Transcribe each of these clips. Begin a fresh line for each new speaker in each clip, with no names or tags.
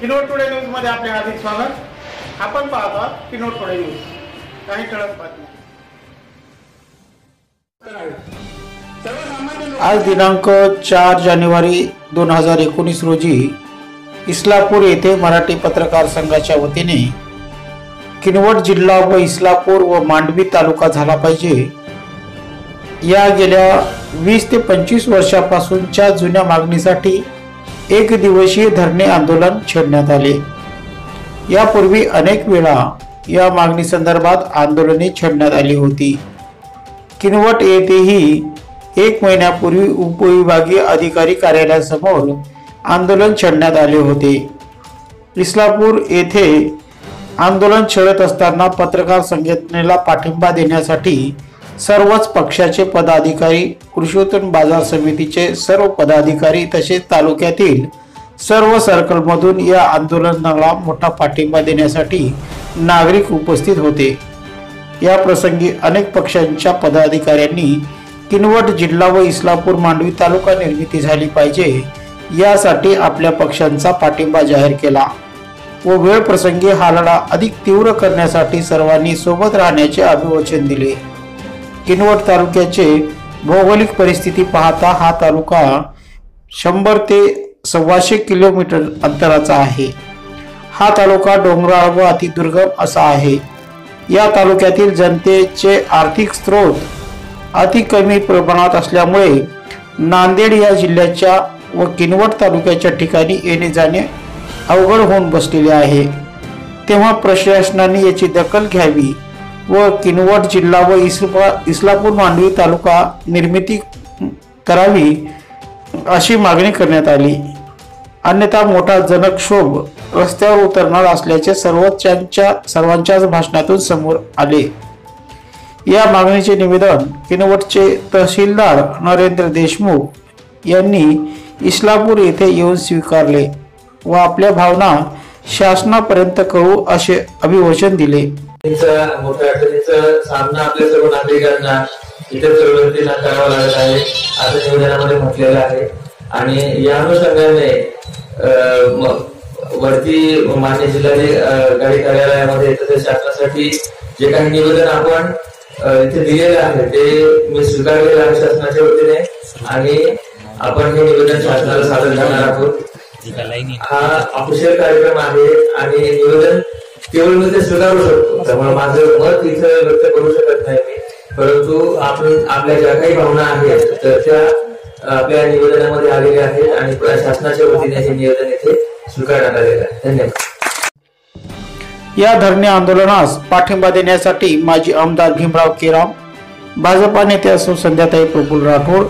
Knorr today न्यूजमध्ये आपले हार्दिक स्वागत. आपण पाहता किनोर टुडे न्यूज. काही ठळक बातमी
आज दिनांक चार जानेवारी दोन हजार एकोणीस रोजी इस्लापूर येथे मराठी पत्रकार संघाच्या वतीने किनवट जिल्हा व इस्लापूर व मांडवी तालुका झाला पाहिजे. या गेल्या वीस ते पंचवीस वर्षापासूनच्या जुन्या मागणीसाठी एक दिवसीय धरणे आंदोलन छेडण्यात आले. यापूर्वी अनेक वेळा या मागणी संदर्भात आंदोलने छेडण्यात आली होती. किनवट येथेही एक महिन्यापूर्वी उपविभागीय अधिकारी कार्यालयासमोर आंदोलन छेडण्यात आले होते. इस्लापूर येथे आंदोलन छेडत असताना पत्रकार संघटनेला पाठिंबा देण्यासाठी सर्वच पक्षाचे पदाधिकारी कृषी उत्पन्न बाजार समितीचे सर्व पदाधिकारी तसेच तालुक्यातील सर्व सर्कलमधून या आंदोलनाला मोठा पाठिंबा देण्यासाठी नागरिक उपस्थित होते. या प्रसंगी अनेक पक्षांच्या पदाधिकाऱ्यांनी किनवट जिल्हा व इस्लापूर मांडवी तालुका निर्मिती झाली पाहिजे यासाठी आपल्या पक्षांचा पाठिंबा जाहीर केला व वेळ प्रसंगी हा लढा अधिक तीव्र करण्यासाठी सर्वांनी सोबत राहण्याचे अभिवचन दिले. किनवट तालुक्याचे भौगोलिक परिस्थिती पाहता हा तालुका शंभर ते सव्वाशे किलोमीटर अंतराचा आहे. हा तालुका डोंगराळ व अतिदुर्गम असा आहे. या तालुक्यातील जनतेचे आर्थिक स्रोत अति कमी प्रमाणात असल्यामुळे नांदेड या जिल्ह्याच्या व किनवट तालुक्याच्या ठिकाणी येणे जाणे अवघड होऊन बसलेले आहे. तेव्हा प्रशासनाने याची दखल घ्यावी. व किनवट जिल्हा व इस्ला इस्लापूर मांडवी तालुका निर्मिती करावी अशी मागणी करण्यात आली. अन्यथा मोठा जनक्षोभ रस्त्यावर उतरणार असल्याचे सर्वोच्चांच्या सर्वांच्याच भाषणातून समोर आले. या मागणीचे निवेदन किनवटचे तहसीलदार नरेंद्र देशमुख यांनी इस्लापूर येथे येऊन स्वीकारले व आपल्या भावना शासनापर्यंत कळू असे अभिवचन दिले.
मोठ्या अडचणीचा सामना आपल्या सर्व नागरिकांना इतर चळवळींना करावा लागत आहे. असं निवेदनामध्ये म्हटलेलं आहे. आणि या अनुषंगाने वरती मान्य जिल्हाधिकारी कार्यालयामध्ये तसेच शासनासाठी जे काही निवेदन आपण इथे दिलेलं आहे ते मी स्वीकारलेलं आहे शासनाच्या वतीने. आणि आपण हे निवेदन शासनाला सादर करणार आहोत. हा ऑफिशियल कार्यक्रम आहे. आणि निवेदन केवळ मी ते स्वीकारू शकतो. त्यामुळे माझं मत इथं व्यक्त करू शकत नाही मी. परंतु आपण आपल्या ज्या काही भावना आहेत तर त्या आपल्या निवेदनामध्ये आलेल्या आहेत आणि शासनाच्या वतीने हे निवेदन इथे स्वीकारण्यात आलेलं आहे. धन्यवाद.
या धरणे आंदोलनास पाठिंबा देण्यासाठी माजी आमदार भीमराव केराम भाजपा नेते असून संध्याताई प्रफुल्ल राठोड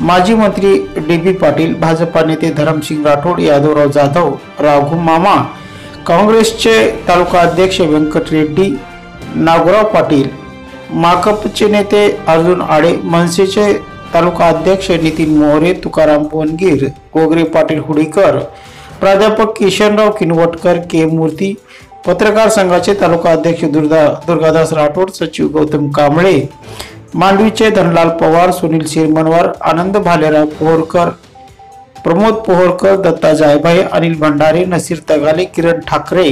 माजी मंत्री डी बी पाटील भाजपा नेते धरमसिंग राठोड यादवराव जाधव राघू मामा काँग्रेसचे तालुका अध्यक्ष व्यंकट रेड्डी नागोराव पाटील माकपचे नेते अर्जुन आडे मनसेचे तालुका अध्यक्ष नितीन मोहरे तुकाराम बोनगीर गोगरे पाटील हुडीकर प्राध्यापक किशनराव किनवटकर के मूर्ती पत्रकार संघाचे तालुका अध्यक्ष दुर्गा दुर्गादास राठोड सचिव गौतम कांबळे मांडवीचे धनलाल पवार सुनील शिरमनवार आनंद भालेराव पोहरकर प्रमोद पोहरकर दत्ता जायभाई अनिल भंडारे नसीर तगाले किरण ठाकरे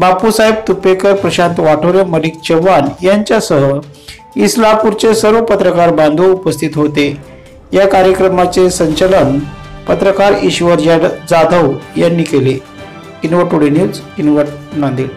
बापूसाहेब तुपेकर प्रशांत वाठोरे मलिक चव्हाण यांच्यासह इस्लापूरचे सर्व पत्रकार बांधव उपस्थित होते. या कार्यक्रमाचे संचालन पत्रकार ईश्वर जाधव यांनी केले. Kinwat today news Kinwat Nanded.